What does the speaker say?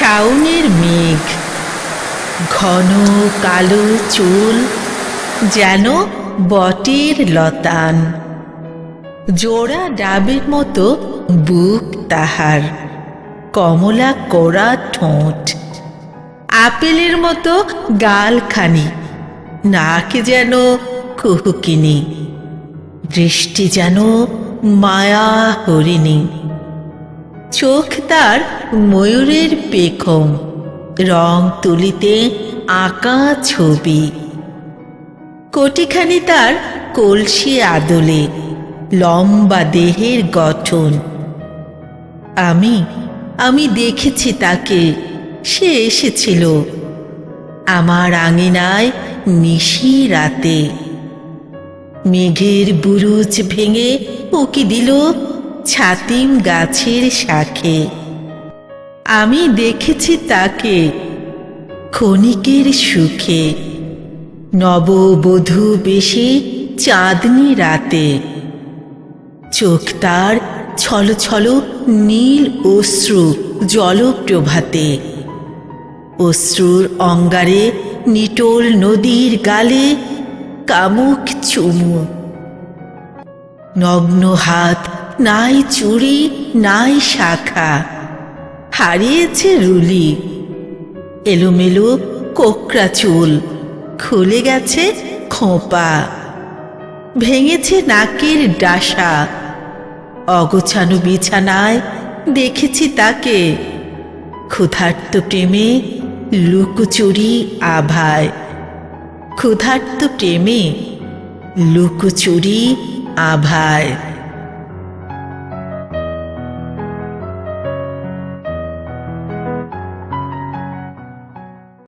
শাওনের মেঘ, ঘন কালো চুল, যেন বটের লতান। জোড়া ডাবের মতো বুক তাহার, কমলা কোড়া ঠোঁট। আপেলের মতো গালখানি, নাক যেন কুহুকিনি, দৃষ্টি যেন মায়া হরিণী। চোখ তার ময়ূরের পেখম। রং তুলিতে আঁকা ছবি। কোটিখানি তার কলসি আদলে, লম্বা দেহের গঠন। আমি আমি দেখেছি তাকে, সে এসেছিল। আমার আঙিনায় নিশি রাতে। মেঘের বুরুজ ভেঙে উকি দিল ছাতিম গাছের শাখে। আমি দেখেছি তাকে ক্ষণিকের সুখে। নববধূ বেশি চাঁদনি রাতে। চোখ তার ছল ছল নীল অশ্রু জলপ্রভাতে। অশ্রুর অঙ্গারে নিটোল নদীর গালে কামুক চুমু। নগ্ন হাত নাই চুড়ি নাই শাখা। হারিয়েছে রুলি। এলোমেলো কোকড়া চুল। খুলে গেছে খোঁপা। ভেঙেছে নাকের ডাসা। অগোছানো বিছানায় দেখেছি তাকে। ক্ষুধার্ত প্রেমে লুকোচুরি আভায়। ক্ষুধার্ত প্রেমে লুকোচুরি আভায়।